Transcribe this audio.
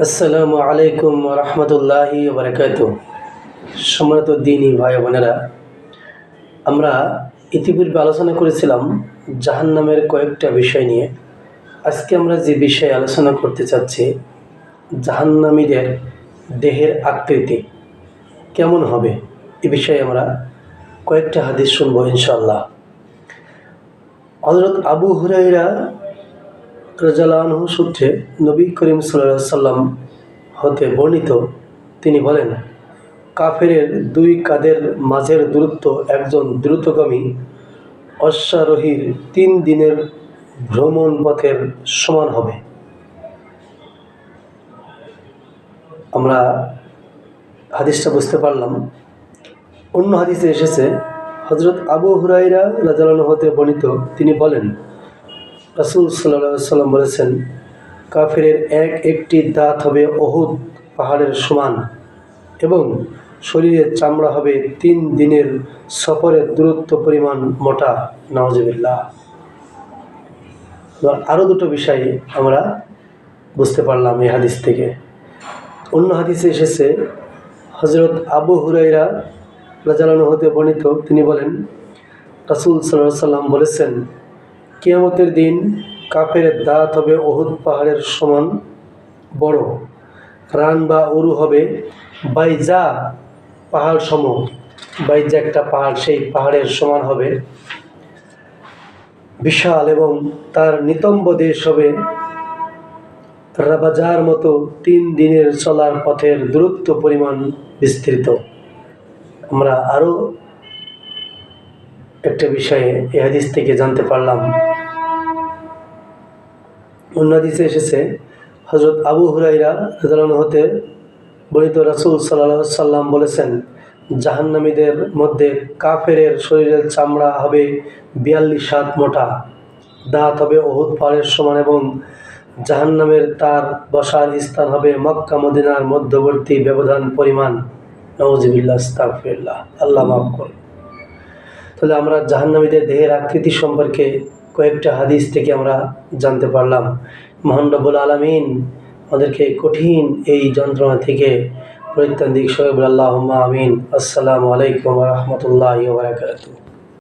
আসসালামু আলাইকুম রহমতুল্লাহি বারকাত সম্মানিত দিনী ভাই বোনেরা, আমরা ইতিপূর্বে আলোচনা করেছিলাম জাহান্নামের কয়েকটা বিষয় নিয়ে। আজকে আমরা যে বিষয়ে আলোচনা করতে চাচ্ছি, জাহান্নামীদের দেহের আকৃতি কেমন হবে, এ বিষয়ে আমরা কয়েকটা হাদিস শুনব ইনশাল্লাহ হজরত আবু হুরাইরা রাজালানহ সূত্রে নবী করিম সাল্লাহ সাল্লাম হতে বর্ণিত, তিনি বলেন, কাফেরের দুই কাদের মাঝের দূরত্ব একজন দ্রুতগামী, অশ্বারোহীর তিন দিনের ভ্রমণ পথের সমান হবে। আমরা হাদিসটা বুঝতে পারলাম। অন্য হাদিসে এসেছে হজরত আবু হুরাইরা রাজালানহ হতে বর্ণিত, তিনি বলেন রাসুল সাল্লা সাল্লাম বলেছেন, কাফেরের এক একটি দাঁত হবে অহুদ পাহাড়ের সমান এবং শরীরের চামড়া হবে তিন দিনের সফরের দূরত্ব পরিমাণ মোটা নওয়াজবিল্লা আরও দুটো বিষয় আমরা বুঝতে পারলাম এই হাদিস থেকে। অন্য হাদিসে এসেছে হজরত আবু হুরাইরা রাজালানু হতে বর্ণিত, তিনি বলেন, রাসুল সাল্লাহ সাল্লাম বলেছেন কিয়ামতের দিন কাফের দাঁত হবে অহুদ পাহাড়ের সমান বড়। রান বা উরু হবে বাইজা পাহাড় সম। বাইজা একটা পাহাড়, সেই পাহাড়ের সমান হবে। বিশাল এবং তার নিতম্ব দেশ হবে রাবাজার মতো তিন দিনের চলার পথের দূরত্ব পরিমাণ বিস্তৃত। আমরা আরও একটা বিষয়ে এ হাদিস থেকে জানতে পারলাম। অন্য হাদিসে এসেছে হজরত আবু হুরাইরা রাজালান হতে বর্ণিত রাসুল সাল্লাহ সাল্লাম বলেছেন, জাহান্নামীদের মধ্যে কাফেরের শরীরের চামড়া হবে বিয়াল্লিশ হাত মোটা, দাঁত হবে অহুত পাড়ের সমান এবং জাহান্নামের তার বসার স্থান হবে মক্কা মদিনার মধ্যবর্তী ব্যবধান পরিমাণ। নওয়াজিবিল্লা আল্লাহ মাফ করুন। তাহলে আমরা জাহান্নামীদের দেহের আকৃতি সম্পর্কে কয়েকটা হাদিস থেকে আমরা জানতে পারলাম। মহান আলমিন আমাদেরকে কঠিন এই যন্ত্রণা থেকে পরিত্রাণ দিক। সহেব আল্লাহ আমিন। আসসালামু আলাইকুম রহমতুল্লাহ বারকাতুহ।